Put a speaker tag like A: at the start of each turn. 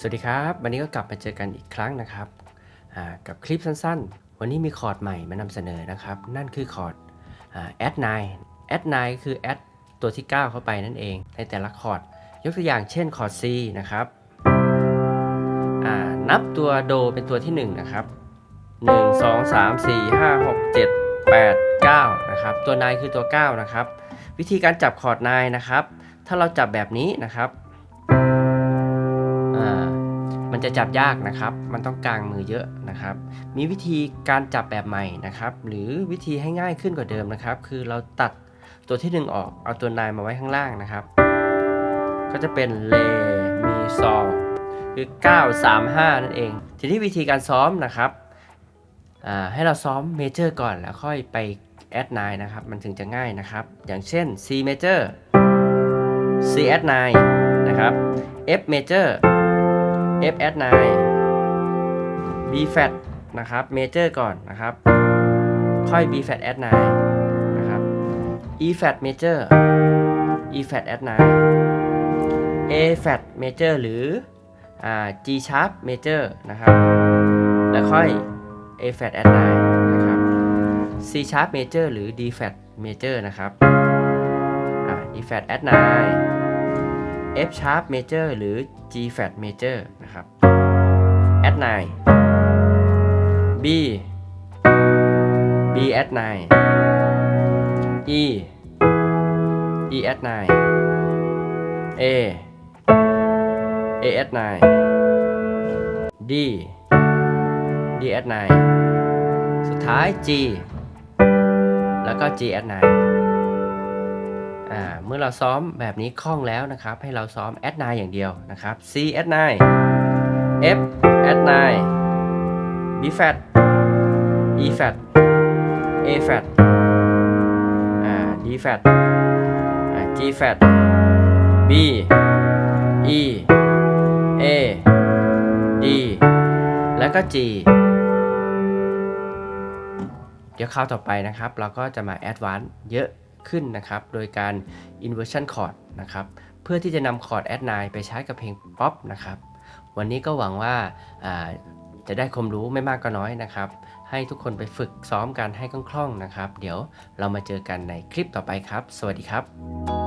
A: สวัสดีครับ วันนี้ก็กลับมาเจอกันอีกครั้งนะครับกับคลิปสั้นๆ วันนี้มีคอร์ดใหม่มานำเสนอนะครับ นั่นคือคอร์ดแอด9แอด9คือแอดตัวที่ 9 เข้าไปนั่นเอง ในแต่ละคอร์ด ยกตัวอย่างเช่นคอร์ด C นะครับนับตัวโดเป็นตัวที่ 1 นะครับ 1 2 3 4 5 6 7 8 9 นะครับ ตัว9คือตัว 9 นะครับ วิธีการจับคอร์ด9นะครับ ถ้าเราจับแบบนี้นะครับ มันจะจับยากนะครับ มันต้องกางมือเยอะนะครับ มีวิธีการจับแบบใหม่นะครับ หรือวิธีให้ง่ายขึ้นกว่าเดิมนะครับ คือเราตัดตัวที่ 1 ออก เอาตัวนายมาไว้ข้างล่างนะครับ ก็จะเป็นเล มีซอคือ 9 3 5 นั่นเอง ทีนี้วิธีการซ้อมนะครับ ให้เราซ้อมเมเจอร์ก่อนแล้วค่อยไปแอดไนนะครับ มันถึงจะง่ายนะครับ อย่างเช่น C major C add 9นะครับ F major F add 9 B flat นะครับ major ก่อนนะครับ ค่อย B flat add 9 นะครับ E flat major E flat add 9 A flat major หรืออ่า G sharp major นะครับ แล้วค่อย A flat add 9 นะครับ C sharp major หรือ D flat major นะครับอ่า D flat add 9 F sharp major หรือ G flat major นะครับ add 9 B B add 9 E E add 9 A A add 9 D D add 9สุดท้าย G แล้วก็ G add 9 เมื่อเราซ้อมแบบนี้คล่องแล้วนะครับ ให้เราซ้อม add 9อย่างเดียวนะครับ C add 9 F add 9 B flat E flat A flat D flat G flat B E A D แล้วก็ G เดี๋ยวคราวต่อไปนะครับ เราก็จะมา Advance เยอะ ขึ้นนะครับ โดยการ Inversion Chord นะครับ เพื่อที่จะนำคอร์ด Add 9ไปใช้กับเพลงป๊อปนะครับ วันนี้ก็หวังว่าอ่าจะได้ความรู้ไม่มากก็น้อยนะครับ ให้ทุกคนไปฝึกซ้อมกันให้คล่องๆนะครับ เดี๋ยวเรามาเจอกันในคลิปต่อไปครับ สวัสดีครับ